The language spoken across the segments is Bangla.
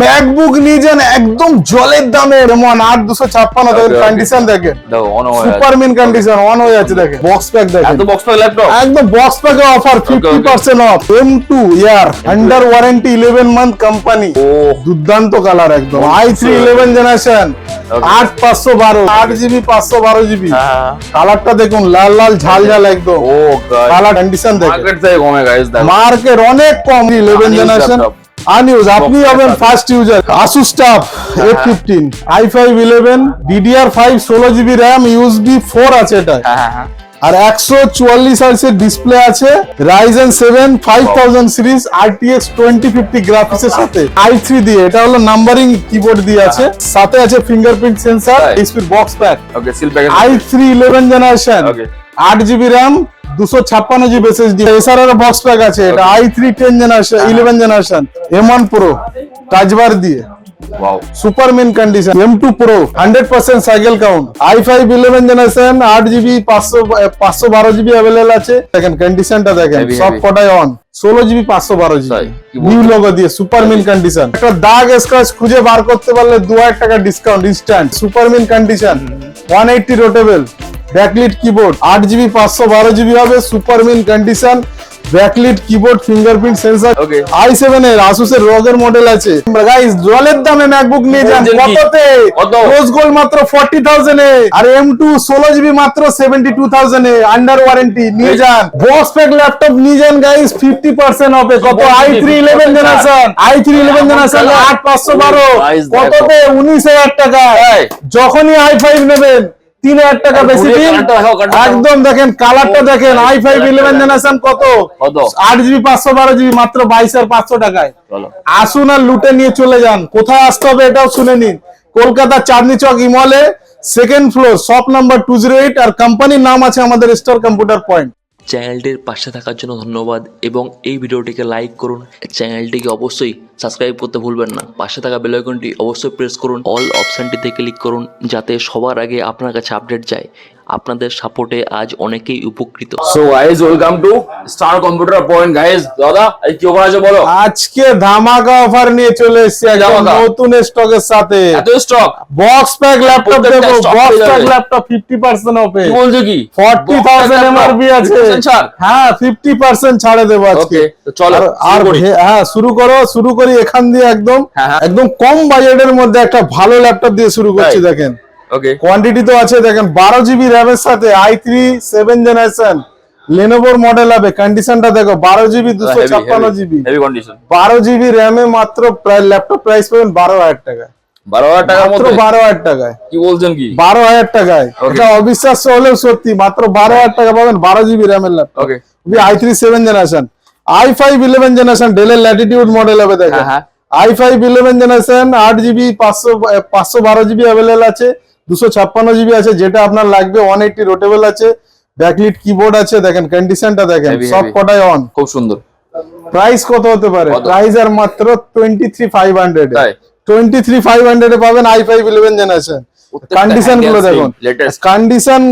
ম্যাকবুক একদম জলের দামে যেমন আট দুশো ছাপ্পান্ন. কন্ডিশন দেখেন। হয়ে সুপার মিন কন্ডিশন অন হয়ে যাচ্ছে দেখেন। বক্স প্যাক দেখেন। বক্স প্যাক ল্যাপটপ একদম box প্যাকে offer fifty percent off M two year under warranty eleven month company ও দুর্দান্ত কালার একদম। আই থ্রি ইলেভেন জেনারেশন আট পাঁচশো বারো আট জিবি পাঁচশো বারো জিবি। হ্যাঁ কালারটা দেখুন লাল লাল ঝাল ঝাল একদম। ও কালার কন্ডিশন দেখেন। মার্কেট অনেক কম ইলেভেন জেনারেশন. আনইউজ আপনি হবেন first user Asus TUF F fifteen i five eleven DDR five ষোলো জিবি র্যাম ইউএসবি ফোর আছে এটা। হ্যাঁ হ্যাঁ হ্যাঁ। আর একশো চুয়াল্লিশ হার্সের ডিসপ্লে আছে Ryzen seven five thousand series RTX twenty fifty graphics এর সাথে। আই থ্রি দিয়ে এটা হলো নাম্বারিং কিবোর্ড দিয়ে আছে। সাথে আছে fingerprint sensor. Display box pack i three eleven generation. আট জিবি র্যাম দুশো ছাপ্পান্ন GB SSD SR box pack আছে এটা i three ten generation eleven generation M one pro touch bar দিয়ে। Super mint condition M two pro hundred percent cycle count i five eleven generation আট জিবি পাঁচশো পাঁচশো বারো জিবি অ্যাভেলেবল আছে। দেখেন কন্ডিশনটা দেখেন সব. কটাই অন ষোলো জিবি পাঁচশো বারো জিবি তাই, কি নিউ লোগো দিয়ে সুপার মিন কন্ডিশন একটা দাগ স্ক্র্যাচ খুঁজে বার করতে পারলে দু হাজার টাকা discount instant super mint condition one eighty rotable backlit keyboard আট জিবি পাঁচশো বারো জিবি হবে super mint condition backlit keyboard fingerprint sensor. I seven এর আসুসের রগের মডেল আছে। গাইস জলের দামে ম্যাকবুক নিয়ে যান কততে? রোজ গোল্ড মাত্র ফর্টি থাউজেন্ড এ। আর এম টু ষোলো জিবি মাত্র সেভেন্টি টু থাউজেন্ড এ আন্ডার ওয়ারেন্টি নিয়ে যান। বক্স প্যাক ল্যাপটপ নিয়ে যান গাইস ফিফটি পার্সেন্ট অফে কত? I three eleven generation i three eleven generation আট পাঁচশো বারো। কততে? উনিশ হাজার টাকা। যখনই আই ফাইভ নেবেন তিন হাজার টাকা বেশি দিন। একদম দেখেন কালারটা দেখেন আই ফাইভ ইলেভেন জেনারেশন কত? আট জিবি পাঁচশো বারো জিবি মাত্র বাইশ আর পাঁচশো টাকায়। আসুন আর লুটে নিয়ে চলে যান। কোথায় আসতে হবে এটাও শুনে নিন। Kolkata Chandni Chowk ইমলে second floor shop number two zero eight আর কোম্পানির নাম আছে আমাদের স্টার কম্পিউটার পয়েন্ট চ্যানেলটির পাশে থাকার জন্য ধন্যবাদ এবং এই ভিডিওটিকে লাইক করুন। চ্যানেলটিকে অবশ্যই সাবস্ক্রাইব করতে ভুলবেন না। পাশে থাকা বেলাইকনটি অবশ্যই প্রেস করুন। অল অপশানটিতে ক্লিক করুন যাতে সবার আগে আপনার কাছে আপডেট যায়। আপনাদের সাপোর্টে আজ অনেকেই উপকৃত। So guys welcome to star computer point guys দাদা এই কি অফার আছে বলো? আজকে ধামাকা অফার নিয়ে চলে এসেছি একদম নতুন স্টকের সাথে। এত স্টক বক্স প্যাক ল্যাপটপ দেবো box pack laptop fifty percent অফে কি বলছো কি? ফর্টি থাউজেন্ড এমআরপি আছে। হ্যাঁ 50% হ্যাঁ ফিফটি পার্সেন্ট ছাড়ে দেবো আজকে। ওকে তো চলো আর- আর শুরু হ্যাঁ শুরু করো শুরু করি এখান দিয়ে একদম। হ্যাঁ, হ্যাঁ। একদম কম বাজেটের মধ্যে একটা ভালো ল্যাপটপ দিয়ে শুরু করছি দেখেন। ওকে কোয়ান্টিটি তো আছে দেখেন বারো জিবি র্যামের সাথে আই থ্রি সেভেন জেনারেশন লেনোভোর মডেল হবে। কন্ডিশনটা দেখো বারো জিবি দুশো ছাপ্পান্ন জিবি বারো জিবি র্যামে মাত্র ল্যাপটপ প্রাইস পাবেন বারো হাজার টাকা। বারো হাজার টাকার বারো হাজার টাকায়। কি বলছেন কি? বারো হাজার টাকায়। এটা অবিশ্বাস্য হলেও সত্যি মাত্র বারো হাজার টাকা পাবেন বারো জিবি র্যামের laptop okay i three seven generation i five eleven generation ডেলের ল্যাটিটিউড মডেল হবে দেখেন। আই ফাইভ ইলেভেন জেনারেশন আট জিবি পাঁচশো পাঁচশো বারো জিবি অ্যাভেলেবল আছে। দুশো ছাপ্পান্ন জিবি আছে যেটা আপনার লাগবে ওয়ান এইটটি রোটেবল আছে ব্যাকলিট কিবোর্ড আছে দেখেন কন্ডিশনটা দেখেন সব কটাই অন খুব সুন্দর। প্রাইস কত হতে পারে? প্রাইস আর মাত্র twenty three five hundred? Twenty three five হান্ড্রেডে পাবেন আই ফাইভ ইলেভেন জেনারেশন কন্ডিশনগুলো দেখুন। কন্ডিশন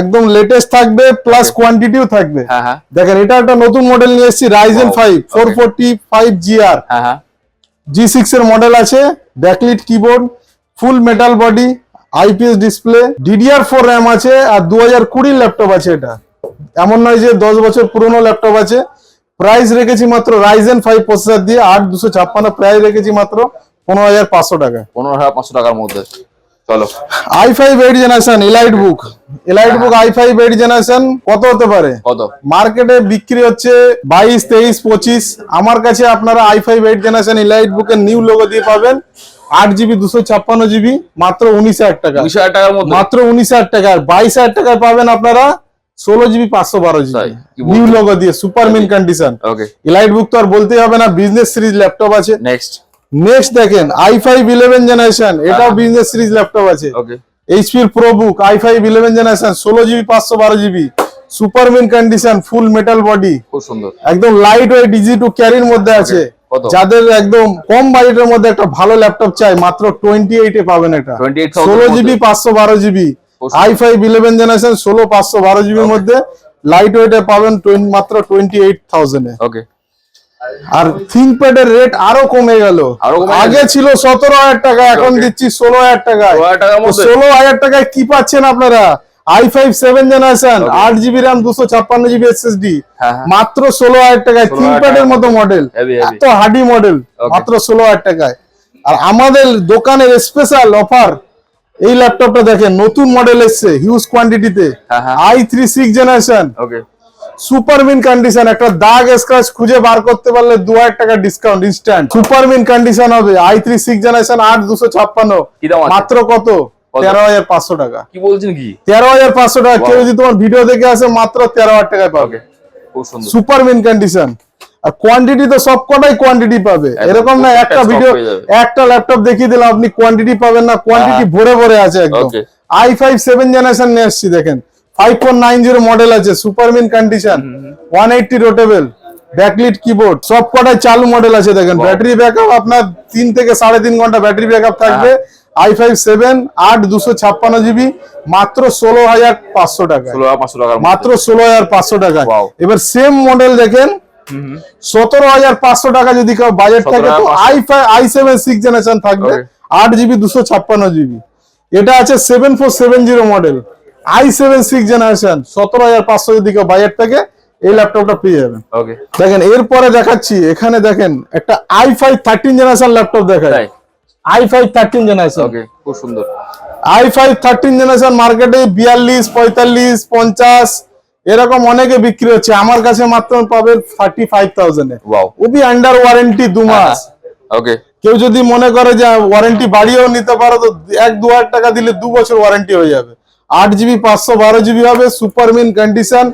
একদম লেটেস্ট থাকবে প্লাস কোয়ান্টিটিও থাকবে। হ্যাঁ হ্যাঁ। দেখেন এটা একটা নতুন মডেল নিয়ে এসেছি Ryzen five four. Forty five GR হ্যাঁ হ্যাঁ। জি সিক্স এর মডেল আছে backlit keyboard full metal body IPS display DDR four RAM আছে আর দু হাজার কুড়ির ল্যাপটপ আছে এটা। এমন নয় যে দশ বছর পুরনো ল্যাপটপ আছে। প্রাইস রেখেছি মাত্র রাইজেন ফাইভ প্রসেসার দিয়ে আট দুশো ছাপ্পান্ন। প্রাইস রেখেছি মাত্র পনেরো হাজার পাঁচশো টাকা। পনেরো হাজার পাঁচশো টাকার মধ্যে। চলো। I five eight generation elite book elite book i five eight generation কত হতে পারে? কত? মার্কেটে বিক্রি হচ্ছে বাইশ তেইশ পঁচিশ। আমার কাছে আপনারা i five eight generation elite বুকের নিউ লোগো দিয়ে পাবেন। আট জিবি দুশো ছাপ্পান্ন জিবি মাত্র উনিশ হাজার টাকা। বিশ হাজার টাকার মধ্যে। মাত্র উনিশ হাজার টাকা। আর বাইশ হাজার টাকায় পাবেন আপনারা ষোলো জিবি পাঁচশো বারো জিবি? নিউ লোগো দিয়ে super mint condition okay elite book তো আর বলতেই হবে না বিজনেস সিরিজ ল্যাপটপ আছে। নেক্সট নেক্সট দেখেন আই ফাইভ ইলেভেন জেনারেশন এটাও। বিজনেস সিরিজ ল্যাপটপ আছে। Okay এইচপির pro book i five eleven generation ষোলো জিবি পাঁচশো বারো GB. Super mint condition full metal body খুব সুন্দর। একদম লাইট ওয়েট ইজি টু ক্যারির মধ্যে আছে? যাদের একদম কম বাজেটের মধ্যে একটা ভালো ল্যাপটপ চাই মাত্র টোয়েন্টি এইটে পাবেন এটা। ষোলো জিবি পাঁচশো বারো GB. I five eleven generation ষোলো পাঁচশো বারো জিবির মধ্যে। লাইট ওয়েটে পাবেন 20 মাত্র টোয়েন্টি এইট থাউজেন্ডে ওকে আর থিঙ্কপ্যাড এর রেট আরও কমে গেল। আগে ছিল সতেরো হাজার টাকা এখন দিচ্ছি ষোলো হাজার 16,000 ষোলো হাজার টাকায় কি পাচ্ছেন আপনারা? I five seven generation. আট জিবি র্যাম দুশো ছাপ্পান্ন জিবি এসএসডি হ্যাঁ, হ্যাঁ। মাত্র ষোলো হাজার টাকায় 16,000 থিঙ্কপ্যাড এর মতো মডেল. এত মডেল মাত্র ষোলো হাজার টাকায় আর আমাদের দোকানের স্পেশাল অফার এই ল্যাপটপটা দেখেন নতুন মডেল এসছে হিউজ কোয়ান্টিটিতে হ্যাঁ। I three six generation okay super mint condition একটা দাগ স্ক্র্যাচ খুঁজে বার করতে পারলে দু হাজার টাকা discount instant super mint condition হবে আই থ্রি সিক্স জেনারেশন আট দুশো ছাপ্পান্ন? মাত্র কত? তেরো হাজার পাঁচশো টাকা। কি বলছেন কি? তেরো হাজার পাঁচশো টাকা। কেউ যদি তোমার ভিডিও দেখে আসে মাত্র তেরো হাজার টাকায় পাবে। সুপার মিন কন্ডিশন আর কোয়ান্টিটি তো সব কটাই কোয়ান্টিটি পাবে এরকম না একটা ভিডিও একটা ল্যাপটপ দেখিয়ে দিলাম আপনি কোয়ান্টিটি পাবেন না কোয়ান্টিটি হ্যাঁ। ভরে ভরে আছে একদম। আই ফাইভ সেভেন জেনারেশন নিয়ে দেখেন। Five four nine zero model আছে super mint condition one eighty rotable backlit keyboard সব কটাই চালু মডেল আছে দেখেন। ব্যাটারি ব্যাকআপ আপনার তিন থেকে সাড়ে তিন ঘণ্টা ব্যাটারি ব্যাকআপ থাকবে। হ্যাঁ। আই ফাইভ সেভেন আট দুশো ছাপ্পান্ন জিবি মাত্র ষোলো হাজার পাঁচশো টাকা মাত্র ষোলো হাজার পাঁচশো টাকা. এবার সেম মডেল দেখেন সতেরো হাজার পাঁচশো টাকা যদি কেউ বাজেট থাকে তো i five i seven six generation থাকবে আট জিবি দুশো ছাপ্পান্ন জিবি। এটা আছে seven four seven zero model i seven six generation সতেরো হাজার পাঁচশো যদি কেউ বাজেট থাকে এই ল্যাপটপটা পেয়ে যাবেন। দেখেন এরপরে দেখাচ্ছি এখানে দেখেন একটা i five thirteen generation laptop দেখায় তাই? আই ফাইভ থার্টিন জেনারেশন খুব সুন্দর। আই ফাইভ থার্টিন জেনারেশন মার্কেটে বিয়াল্লিশ পঁয়তাল্লিশ পঞ্চাশ এরকম অনেকে বিক্রি হচ্ছে। আমার কাছে মাত্র পাবেন thirty five thousand Obi under warranty দু মাস। ওকে কেউ যদি মনে করে যে ওয়ারেন্টি বাড়িয়েও নিতে পারো তো এক দু হাজার টাকা দিলে দু বছর ওয়ারেন্টি হয়ে যাবে। আট জিবি পাঁচশো বারো জিবি হবে super mint condition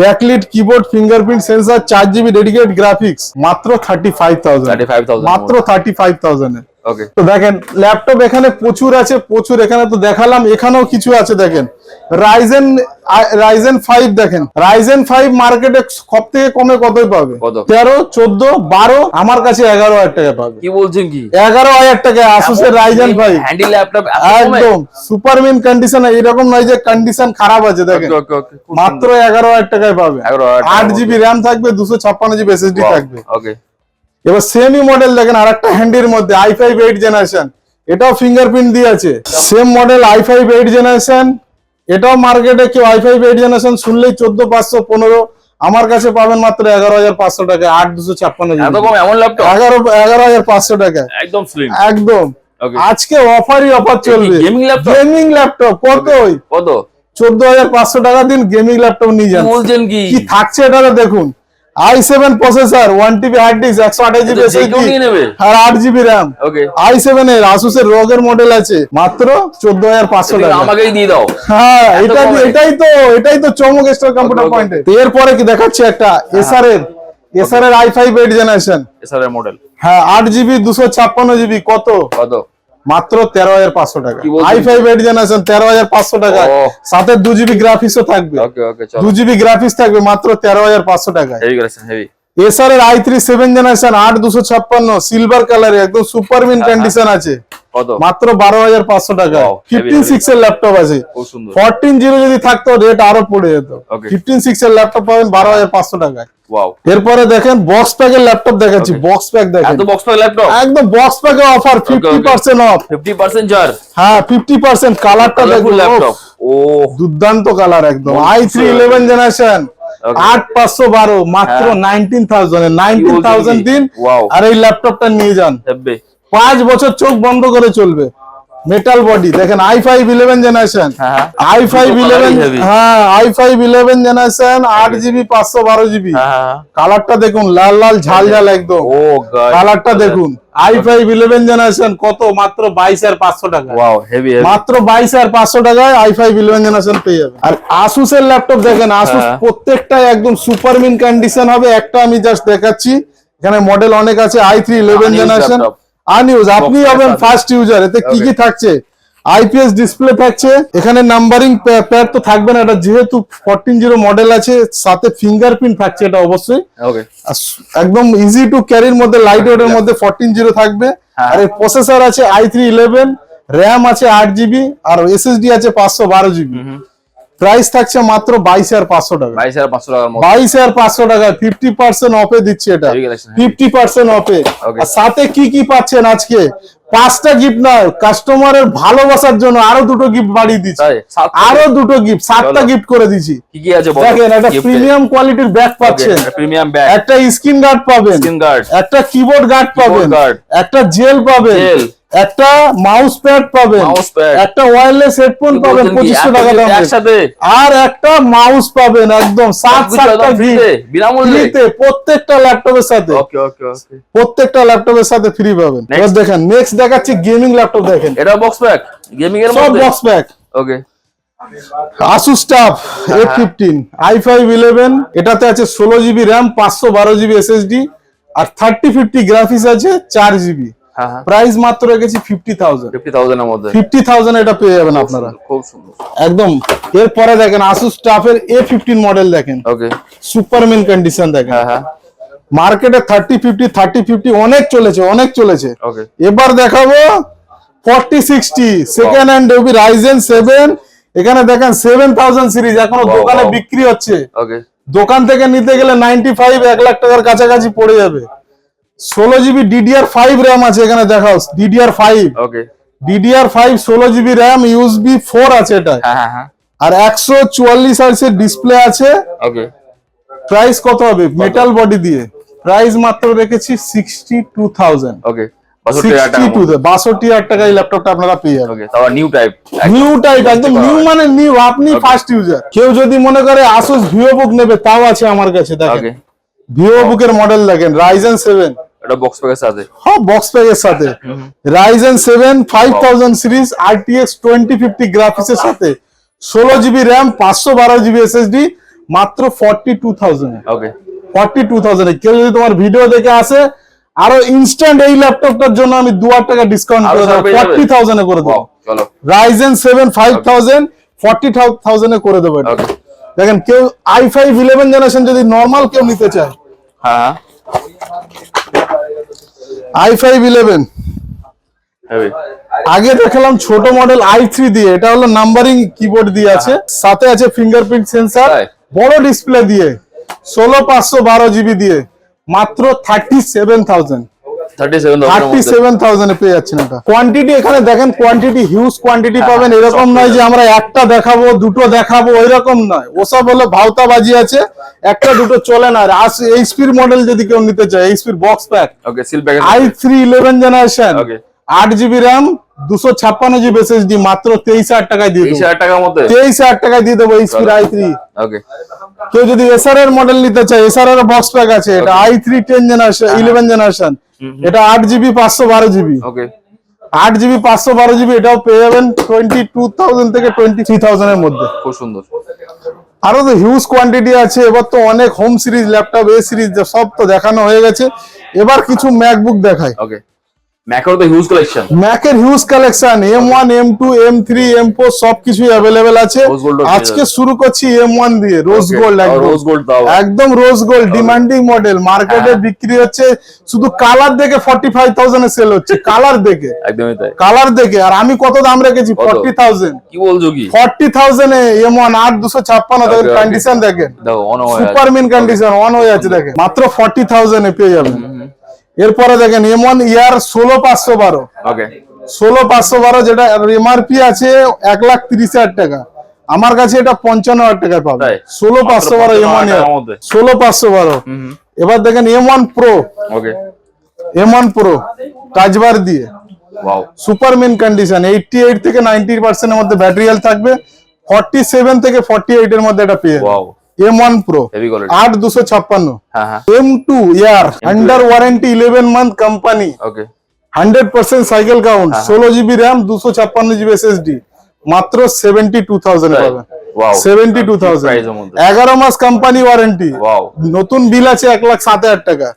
backlit keyboard fingerprint sensor চার জিবি ডেডিকেট গ্রাফিক্স মাত্র থার্টি ফাইভ থাউজেন্ড মাত্র থার্টি ফাইভ থাউজেন্ড তো দেখেন ল্যাপটপ এখানে প্রচুর আছে প্রচুর। এখানে তো দেখালাম এখানেও কিছু আছে দেখেন। রাইজেন রাইজেন ফাইভ দেখেন। রাইজেন ফাইভ মার্কেটে সব থেকে কমে কতই পাবে? কত? তেরো চোদ্দ বারো আমার কাছে এগারো হাজার টাকা পাবে। কি বলছেন কি? এগারো হাজার টাকা আসুসের রাইজেন ফাইভ ল্যাপটপ একদম সুপার মিন কন্ডিশন এরকম নয় যে কন্ডিশন খারাপ আছে দেখেন। ওকে ওকে মাত্র এগারো হাজার টাকায় পাবে। আট জিবি র্যাম থাকবে দুশো ছাপ্পান্ন জিবি এসএসডি থাকবে। ওকে এবার সেমই মডেল দেখেন আর একটা হ্যান্ডির মধ্যে আই ফাইভ এইট জেনারেশন এটাও ফিঙ্গারপ্রিন্ট দিয়ে আছে। Same model i five eight generation এটাও মার্কেটে কেউ আই ফাইভ এইট জেনারেশন শুনলেই চোদ্দ পাঁচশো পনেরো আমার কাছে পাবেন মাত্র এগারো হাজার পাঁচশো টাকা আট দুশো ছাপ্পান্ন এমন ল্যাপটপ এগারো এগারো হাজার পাঁচশো টাকা। একদম একদম। আজকে অফারই অফার চলবে। gaming laptop? গেমিং ল্যাপটপ কত? ওই কত? চোদ্দ হাজার পাঁচশো টাকা দিন গেমিং ল্যাপটপ নিয়ে যান। বলছেন কি? কি থাকছে এটা দেখুন। I seven processor one TB hard disk একশো আঠাশ জিবি? আর আট জিবি র্যাম আই সেভেন এর আসুসের রোগের মডেল আছে মাত্র চোদ্দ হাজার পাঁচশো টাকা। আমাকেই দিয়ে দাও। হ্যাঁ এটা? এটাই তো এটাই তো চমক স্টার কম্পিউটার পয়েন্ট. পয়েন্টে এরপরে কি দেখাচ্ছে একটা? এসআর এর এসআর এর i five eight generation SR model হ্যাঁ আট জিবি দুশো ছাপ্পান্ন জিবি কত? কত? মাত্র তেরো হাজার পাঁচশো টাকা? আই ফাইভ এইট জেনারেশন তেরো হাজার পাঁচশো টাকা। সাথে দু জিবি গ্রাফিক্সও থাকবে। দু জিবি গ্রাফিক্স থাকবে মাত্র তেরো হাজার পাঁচশো হেভি এসআর এর আই থ্রি সেভেন জেনারেশন আট দুশো ছাপ্পান্ন সিলভার কালারে একদম সুপার মিন কন্ডিশন আছে। মাত্র বারো হাজার পাঁচশো টাকা। ফিফটিন. সিক্স এর ল্যাপটপ আছে। ফোরটিন জিরো যদি থাকতো রেট আরও পড়ে যেত। ফিফটিন সিক্স এর ল্যাপটপ পাবেন বারো হাজার পাঁচশো টাকায়। এরপরে দেখেন বক্স প্যাকের ল্যাপটপ দেখাচ্ছি। বক্স প্যাক দেখেন। বক্স প্যাক ল্যাপটপ একদম বক্স প্যাকে অফার ফিফটি পার্সেন্ট অফ 50% ছাড় হ্যাঁ ফিফটি পার্সেন্ট কালারটা দেখুন ল্যাপটপ ও দুর্দান্ত কালার একদম। মস্ত i three eleven generation Okay. আট পাঁচশো বারো মাত্র। Nineteen thousand nineteen thousand? দিন আর এই ল্যাপটপটা নিয়ে যান। পাঁচ বছর চোখ বন্ধ করে চলবে। মেটাল বডি দেখেন আই ফাইভ ইলেভেন জেনারেশন হ্যাঁ, হ্যাঁ। আই ফাইভ ইলেভেন হ্যাঁ আই ফাইভ ইলেভেন জেনারেশন আট জিবি পাঁচশো বারো জিবি হ্যাঁ হ্যাঁ কালারটা দেখুন লাল লাল ঝাল ঝাল একদম। কালারটা দেখুন আই ফাইভ ইলেভেন জেনারেশন কত? মাত্র বাইশ আর পাঁচশো টাকা। মাত্র বাইশ আর পাঁচশো টাকায় আই ফাইভ ইলেভেন জেনারেশন পেয়ে যাবে আর আসুস এর ল্যাপটপ দেখেন আসুস হ্যাঁ। প্রত্যেকটাই একদম সুপার মিন কন্ডিশন হবে। একটা আমি জাস্ট দেখাচ্ছি। এখানে মডেল অনেক আছে i three eleven generation laptop। Unused আপনি হবেন। ফার্স্ট ইউজার এতে কি কি. থাকছে আইপিএস ডিসপ্লে থাকছে এখানে নাম্বারিং প্যাড তো থাকবে না এটা যেহেতু ফোরটিন জিরো মডেল আছে সাথে ফিঙ্গারপ্রিন্ট থাকছে এটা অবশ্যই আর একদম ইজি টু ক্যারির মধ্যে লাইট ওয়েটের মধ্যে ফোরটিন জিরো থাকবে হ্যাঁ। আর এর প্রসেসর আছে আই থ্রি ইলেভেন র্যাম আছে আট জিবি আর এসএসডি আছে পাঁচশো বারো জিবি প্রাইস থাকছে মাত্র বাইশ হাজার পাঁচশো টাকা। বাইশ হাজার পাঁচশো টাকা বাইশ হাজার পাঁচশো টাকা ফিফটি পার্সেন্ট অফে দিচ্ছি এটা। ফিফটি পার্সেন্ট অফে সাথে কি কি পাচ্ছেন আজকে? পাঁচটা গিফট নয় কাস্টমারের ভালোবাসার জন্য আরও দুটো গিফট বাড়িয়ে দিচ্ছি। আরও দুটো গিফট সাতটা গিফট করে দিচ্ছি। কি কি আছে দেখেন একটা প্রিমিয়াম কোয়ালিটির ব্যাগ পাচ্ছেন। প্রিমিয়াম ব্যাগ একটা স্ক্রিন গার্ড পাবেন। স্ক্রিন গার্ড একটা কিবোর্ড গার্ড পাবেন। একটা জেল পাবেন। একটা মাউস প্যাড পাবেন। একটা ওয়্যারলেস হেডফোন পাবেন পঁচিশশো টাকা দামের। একসাথে। আর একটা মাউস পাবেন একদম সাত সাতটা ফ্রিতে প্রত্যেকটা ল্যাপটপের সাথে। প্রত্যেকটা ল্যাপটপের সাথে ফ্রি পাবেন। এবার দেখেন নেক্সট দেখাচ্ছি গেমিং ল্যাপটপ দেখেন। এটা বক্স প্যাক গেমিং এর সব box pack okay Asus TUF fifteen i five eleven এটাতে আছে ষোলো জিবি র্যাম পাঁচশো বারো জিবি এসএসডি আর থার্টি ফিফটি গ্রাফিক্স আছে চার জিবি প্রাইস মাত্র রেখেছি ফিফটি থাউজেন্ড ফিফটি থাউজেন্ড মধ্যে। ফিফটি থাউজেন্ড এটা পেয়ে যাবেন আপনারা। খুব সুন্দর। একদম। এরপরে দেখেন আসুস টাফের এ ফিফটিন মডেল দেখেন। ওকে সুপারম্যান কন্ডিশন দেখেন। হ্যাঁ হ্যাঁ। মার্কেটে থার্টি ফিফটি থার্টি ফিফটি অনেক চলেছে অনেক চলেছে। এবার দেখাবো ফর্টি সিক্সটি সেকেন্ড হ্যান্ড ডেবি রাইজেন সেভেন এখানে দেখেন সেভেন থাউজেন্ড সিরিজ এখনও দোকানে বিক্রি হচ্ছে। ওকে দোকান থেকে নিতে গেলে নাইনটি ফাইভ এক লাখ টাকার কাছাকাছি পড়ে যাবে। ষোলো জিবি ডিডিআর ফাইভ র্যাম আছে এখানে দেখাও DDR five okay DDR five ষোলো জিবি র্যাম ইউএসবি ফোর আছে এটা। হ্যাঁ হ্যাঁ হ্যাঁ। আর একশো চুয়াল্লিশ আর্সের ডিসপ্লে আছে। ওকে প্রাইস কত হবে? মেটাল বডি দিয়ে। প্রাইস মাত্র রেখেছি সিক্সটি টু থাউজেন্ড ওকে বাষট্টি হাজার টাকা এই ল্যাপটপটা আপনারা পেয়ে যাবেন। নিউ টাইপ নিউ টাইপ একদম নিউ মানে নিউ আপনি ফার্স্ট ইউজার কেউ যদি মনে করে আসুস ভিও বুক নেবে তাও আছে আমার কাছে দেখেন। ভিও বুকের মডেল দেখেন রাইজেন সেভেন এটা বক্স প্যাকের সাথে। হ্যাঁ বক্স প্যাকের সাথে। Ryzen seven five thousand series RTX twenty fifty সাথে। ষোলো জিবি র্যাম পাঁচশো বারো জিবি এসএসডি মাত্র forty two thousand okay forty two thousand কেউ যদি তোমার ভিডিও দেখে আসে আরও ইনস্ট্যান্ট এই ল্যাপটপটার জন্য আমি দু হাজার টাকা ডিসকাউন্ট করে দেবো। ফর্টি থাউজেন্ডে করে দেবো। Ryzen seven five thousand forty থাউজেন্ডে করে দেবো এটা। দেখেন কেউ আই ফাইভ ইলেভেন জেনারেশন যদি নর্মাল কেউ নিতে চায়। হ্যাঁ। আই ফাইভ ইলেভেন আগে দেখালাম ছোট মডেল আই থ্রি দিয়ে। এটা হলো নাম্বারিং কিবোর্ড দিয়ে আছে। সাথে আছে ফিঙ্গারপ্রিন্ট সেন্সার বড় ডিসপ্লে দিয়ে। ষোলো পাঁচশো বারো জিবি দিয়ে। মাত্র thirty seven thousand thirty seven seven thousand পেয়ে যাচ্ছেন এটা। কোয়ান্টিটি এখানে দেখেন কোয়ান্টিটি হিউজ কোয়ান্টিটি পাবেন। এরকম নয় যে আমরা একটা দেখাবো দুটো দেখাবো এরকম নয়। ওসব হলো ভাওতা বাজি আছে একটা দুটো চলে না। আর এইচপির মডেল যদি কেউ নিতে চায় এইচপির box pack okay seal package i three eleven generation. আট জিবি র্যাম দুশো ছাপ্পান্ন জিবি এসএসডি মাত্র তেইশ হাজার টাকায় দিয়ে তেইশ হাজার টাকার মধ্যে? তেইশ হাজার টাকায় দিয়ে দেবো এইচপির আই থ্রি ওকে কেউ যদি এসআর এর মডেল নিতে চায় এসআর এর বক্স প্যাক আছে এটা i three ten generation eleven generation এটা আট জিবি পাঁচশো বারো জিবি। ওকে। আট জিবি পাঁচশো বারো জিবি এটাও পেয়ে যাবেন টোয়েন্টি টু থাউজেন্ড থেকে টোয়েন্টি থ্রি থাউজেন্ড এর মধ্যে। খুব সুন্দর। আরও তো হিউজ কোয়ান্টিটি আছে এবার তো অনেক home series laptop A series সব তো দেখানো হয়ে গেছে। এবার কিছু ম্যাকবুক দেখায় ওকে। ম্যাকের তো huge collection ম্যাকের huge collection M one M two M three M four সবকিছুই অ্যাভেলেবেল আছে। আজকে শুরু করছি দিয়ে রোজ গোল্ড রোজ গোল্ড দাও একদম রোজ গোল্ড ডিমান্ডিং মডেল মার্কেটে। বিক্রি হচ্ছে শুধু কালার দেখে সেল হচ্ছে কালার দেখে। একদমই তাই। কালার দেখে আর আমি কত দাম রেখেছি? কত? ফর্টি থাউজেন্ড কি বলছো কি? ফর্টি থাউজেন্ড এম ওয়ান আট দুশো ছাপ্পান্ন দেখেন. কন্ডিশন দেখেন। অন হয়ে আছে। সুপারমিন কন্ডিশন অন হয়ে আছে দেখেন। মাত্র ফর্টি থাউজেন্ড এ পেয়ে যাবেন। এরপরে দেখেন এম ওয়ান ইয়ার ষোলো পাঁচশো বারো। ষোলো পাঁচশো বারো যেটা এমআরপি আছে এক লাখ তিরিশ হাজার টাকা। আমার কাছে এটা পঞ্চান্ন হাজার টাকায় পাবে। ষোলো পাঁচশো বারো 55 এম ওয়ান ষোলো পাঁচশো বারো। এবার দেখেন M one pro M one pro touch bar দিয়ে। Super mint condition eighty eight থেকে নাইনটি পার্সেন্টের মধ্যে ব্যাটারি হেলথ থাকবে। ফর্টি সেভেন থেকে ফর্টি এইট এর মধ্যে এটা পেয়ে এম ওয়ান প্রো আট দুশো ছাপ্পান্ন M two year under warranty eleven month company hundred percent cycle count ষোলো জিবি র্যাম দুশো ছাপ্পান্ন জিবি এসএসডি মাত্র সেভেন্টি টু থাউজেন্ড পাবেন। সেভেন্টি টু থাউজেন্ড এগারো মাস কোম্পানি ওয়ারেন্টি নতুন বিল আছে এক লাখ সাত হাজার টাকা।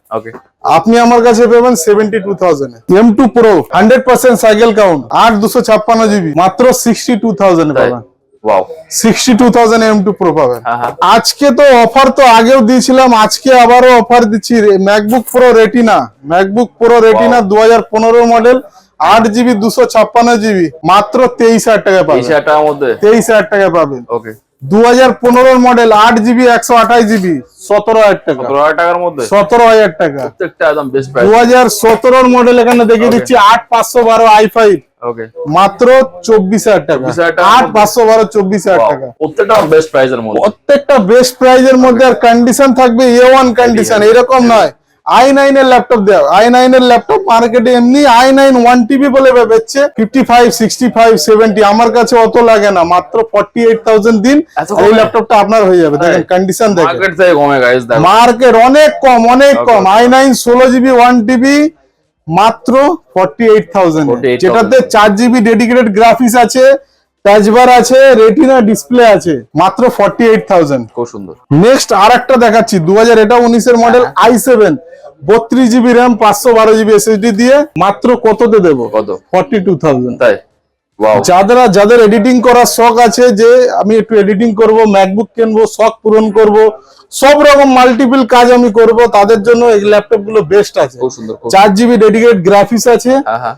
আপনি আমার কাছে পাবেন seventy two thousand M two pro hundred percent cycle count আট দুশো ছাপ্পান্ন জিবি মাত্র সিক্সটি টু থাউজেন্ড পাবেন। Wow sixty two thousand M two pro পাবেন। হ্যাঁ হ্যাঁ। আজকে তো অফার তো আগেও দিয়েছিলাম আজকে আবারও অফার দিচ্ছি। MacBook pro retina MacBook pro retina দু হাজার পনেরো মডেল আট জিবি দুশো ছাপ্পান্ন জিবি মাত্র তেইশ হাজার টাকা পাবে পাবেন। তেইশ হাজার টাকা পাবেন। ওকে দু হাজার পনেরোর মডেল আট জিবি একশো আঠাশ জিবি সতেরো হাজার টাকা। সতেরো হাজার টাকার মধ্যে? সতেরো হাজার টাকা। প্রত্যেকটা একদম বেস্ট দু হাজার সতেরোর মডেল এখানে দেখিয়ে দিচ্ছি আট পাঁচশো বারো আই ফাইভ ওকে মাত্র চব্বিশ হাজার টাকা। 24,000 আট পাঁচশো বারো চব্বিশ হাজার টাকা। প্রত্যেকটা বেস্ট প্রাইসের মধ্যে প্রত্যেকটা বেস্ট প্রাইজের মধ্যে আর কন্ডিশন থাকবে এ ওয়ান কন্ডিশন এরকম নয়। আই নাইন এর ল্যাপটপ দেওয়া আই নাইন এর ল্যাপটপ মার্কেটে এমনি আই নাইন ওয়ান টিবি বলে বেচছে fifty five sixty five seventy আমার কাছে অত লাগে না মাত্র ফর্টি এইট থাউজেন্ড দিন এই ল্যাপটপটা আপনার হয়ে যাবে। দেখেন কন্ডিশন দেখেন। মার্কেট অনেক কম অনেক কম। আই নাইন ষোলো জিবি ওয়ান টিবি মাত্র ফর্টি এইট থাউজেন্ড যেটাতে চার জিবি ডেডিকেটেড গ্রাফিক্স আছে টাচবার আছে রেটিনা ডিসপ্লে আছে মাত্র ফর্টি এইট থাউজেন্ড খুব সুন্দর। নেক্সট আর একটা দেখাচ্ছি দু হাজার এটা উনিশের মডেল আই সেভেন বত্রিশ জিবি র্যাম পাঁচশো বারো জিবি এসএসডি দিয়ে মাত্র কততে দেবো? কত? ফর্টি টু থাউজেন্ড তাই? ওয়াও যারা যাদের এডিটিং করার শখ আছে যে আমি একটু এডিটিং করব ম্যাকবুক কিনবো শখ পূরণ করব সব রকম মাল্টিপল কাজ আমি করব তাদের জন্য এই ল্যাপটপগুলো বেস্ট আছে। চার জিবি ডেডিকেটেড গ্রাফিক্স আছে। হ্যাঁ হ্যাঁ।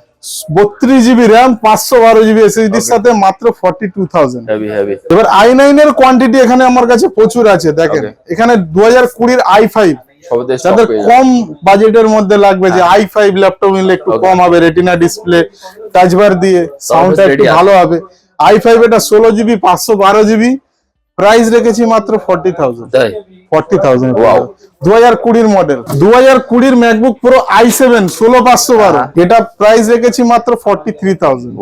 বত্রিশ জিবি র্যাম পাঁচশো বারো জিবি এসএসডির সাথে মাত্র ফর্টি টু থাউজেন্ড এবার আই নাইন এর কোয়ান্টিটি এখানে আমার কাছে প্রচুর আছে দেখেন। এখানে দু হাজার কুড়ির আই ফাইভ যাদের কম বাজেটের মধ্যে লাগবে যে আই ফাইভ ল্যাপটপ নিলে একটু কম হবে রেটিনা ডিসপ্লে টাচবার দিয়ে সাউন্ডটা একটু ভালো হবে। আই ফাইভ এটা ষোলো জিবি পাঁচশো বারো জিবি প্রাইস রেখেছি মাত্র ফর্টি থাউজেন্ড ফর্টি থাউজেন্ড. দু হাজার কুড়ির মডেল দু হাজার কুড়ির ম্যাকবুক প্রো আই সেভেন ষোলো পাঁচশো বারো। হ্যাঁ। এটা প্রাইস রেখেছি মাত্র ফর্টি থ্রি থাউজেন্ড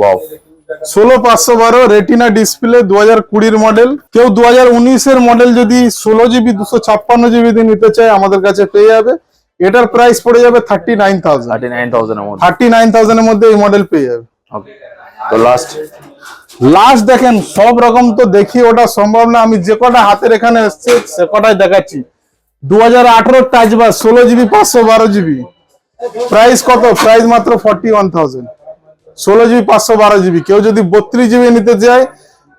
ষোলো পাঁচশো বারো রেটিনা ডিসপ্লে দু হাজার কুড়ির মডেল কেউ দু হাজার উনিশের মডেল যদি ষোলো জিবি দুশো ছাপ্পান্ন জিবি দিয়ে নিতে চায় আমাদের কাছে পেয়ে যাবে। এটার প্রাইস পড়ে যাবে thirty nine thousand thirty nine থাউজেন্ডের thirty nine থাউজেন্ডের মধ্যে এই মডেল পেয়ে যাবে। তো লাস্ট লাস্ট দেখেন, সব রকম তো দেখি ওটা সম্ভব না। আমি যে কটা হাতের এখানে এসছে, সে কটাই দেখাচ্ছি। দু হাজার আঠারোর টাচবার ষোলো জিবি, পাঁচশো বারো জিবি। প্রাইস কত? প্রাইস মাত্র ফর্টি ওয়ান থাউজেন্ড ষোলো জিবি, পাঁচশো বারো জিবি। কেউ যদি বত্রিশ জিবি নিতে চায়,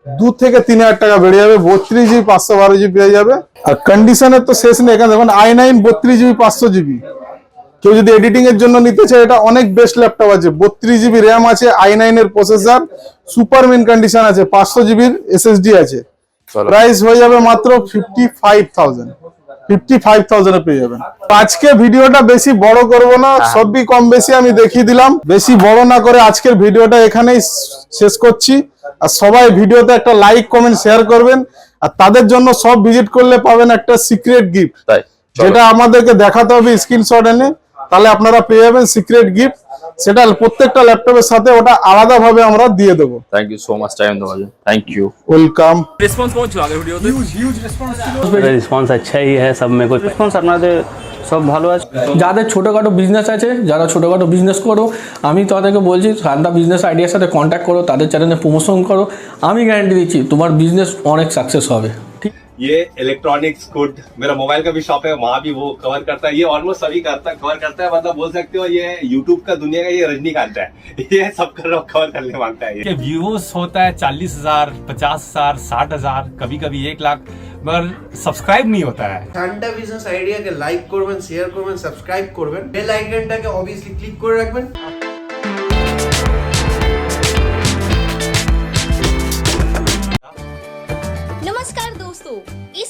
দু থেকে তিন হাজার টাকা বেড়ে যাবে। বত্রিশ জিবি, পাঁচশো বারো জিবি পেয়ে যাবে। আর কন্ডিশনের তো শেষ নেই। এখানে দেখুন আই নাইন বত্রিশ জিবি, পাঁচশো জিবি। কেউ যদি এডিটিং এর জন্য নিতে চায় এটা অনেক বেস্ট ল্যাপটপ আছে। বত্রিশ জিবি র্যাম আছে আই নাইন এর প্রসেসর সুপার মিন কন্ডিশন আছে পাঁচশো জিবির এসএসডি আছে। প্রাইস হয়ে যাবে মাত্র fifty five thousand fifty five thousand পেয়ে যাবেন। আজকে ভিডিওটা বেশি বড় করব না সবই কম বেশি আমি দেখিয়ে দিলাম। বেশি বড় না করে আজকের ভিডিওটা এখানেই শেষ করছি। আর সবাই ভিডিওতে একটা লাইক কমেন্ট শেয়ার করবেন। আর তাদের জন্য সব ভিজিট করলে পাবেন একটা সিক্রেট গিফট যেটা আমাদেরকে দেখাতে হবে স্ক্রিনশট এনে। তাহলে আপনারা পেয়ে যাবেন সিক্রেট গিফট সেটা প্রত্যেকটা ল্যাপটপের সাথে ওটা আলাদাভাবে আমরা দিয়ে দেবো। Thank you so much time দেওয়ার জন্য। থ্যাংক ইউ ওয়েলকাম রেসপন্স পৌঁছলো আগের ভিডিওতে? রেসপন্স ছিল। রেসপন্স আচ্ছাই হ্যাঁ সব মেরে রেসপন্স আপনাদের সব ভালো আছে। যাদের ছোটোখাটো বিজনেস আছে যারা ছোটোখাটো বিজনেস করো আমি তাদেরকে বলছি সান্দা বিজনেস আইডিয়ার সাথে কন্ট্যাক্ট করো তাদের চ্যানেলে প্রমোশন করো। আমি গ্যারান্টি দিচ্ছি তোমার বিজনেস অনেক সাকসেস হবে। ये इलेक्ट्रॉनिक्स गुड मेरा मोबाइल का भी शॉप है वहां भी वो कवर करता है ये ऑलमोस्ट सभी करता कवर करता है मतलब बोल सकते हो ये यूट्यूब का दुनिया का ये रजनीकांत है ये सब कर कवर करने मांगता है ये के व्यूज होता है चालीस हजार पचास हजार साठ हजार कभी कभी एक लाख मगर सब्सक्राइब नहीं होता है ঠান্ডা বিজনেস আইডিয়াকে লাইক করবেন শেয়ার করবেন সাবস্ক্রাইব করবেন বেল আইকনটাকে অবভিয়াসলি ক্লিক করে রাখবেন